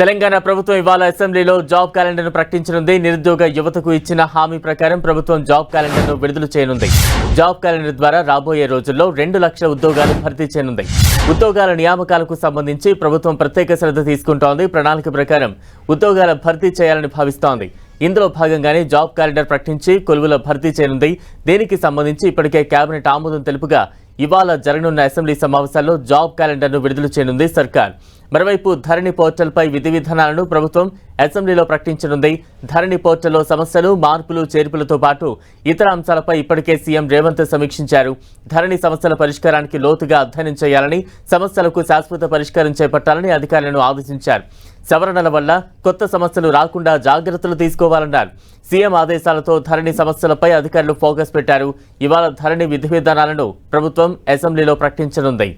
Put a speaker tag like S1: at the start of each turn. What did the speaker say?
S1: తెలంగాణ ప్రభుత్వం ఇవాళ అసెంబ్లీలో జాబ్ క్యాలెండర్ను ప్రకటించనుంది. నిరుద్యోగ యువతకు ఇచ్చిన హామీ ప్రకారం ప్రభుత్వం జాబ్ క్యాలెండర్ను విడుదల చేయనుంది. జాబ్ క్యాలెండర్ ద్వారా రాబోయే రోజుల్లో రెండు లక్షల ఉద్యోగాలు భర్తీ చేయనుంది. ఉద్యోగాల నియామకాలకు సంబంధించి ప్రభుత్వం ప్రత్యేక శ్రద్ధ తీసుకుంటోంది. ప్రణాళిక ప్రకారం ఉద్యోగాల భర్తీ చేయాలని భావిస్తోంది. ఇందులో భాగంగానే జాబ్ క్యాలెండర్ ప్రకటించి కొలువుల భర్తీ చేయనుంది. దీనికి సంబంధించి ఇప్పటికే కేబినెట్ ఆమోదం తెలుపుగా ఇవాళ జరగనున్న అసెంబ్లీ సమావేశాల్లో జాబ్ క్యాలెండర్ను విడుదల చేయనుంది సర్కార్. మరోవైపు ధరణి పోర్టల్పై విధి విధానాలను ప్రభుత్వం అసెంబ్లీలో ప్రకటించనుంది. ధరణి పోర్టల్లో సమస్యలు మార్పులు చేర్పులతో పాటు ఇతర అంశాలపై ఇప్పటికే సీఎం రేవంత్ సమీక్షించారు. ధరణి సమస్యల పరిష్కారానికి లోతుగా అధ్యయనం చేయాలని సమస్యలకు శాశ్వత పరిష్కారం చేపట్టాలని అధికారులను ఆదేశించారు. సవరణల వల్ల కొత్త సమస్యలు రాకుండా జాగ్రత్తలు తీసుకోవాలన్నారు. సీఎం ఆదేశాలతో ధరణి సమస్యలపై అధికారులు ఫోకస్ పెట్టారు. ఇవాళ ధరణి విధి విధానాలను ప్రభుత్వం అసెంబ్లీలో ప్రకటించనుంది.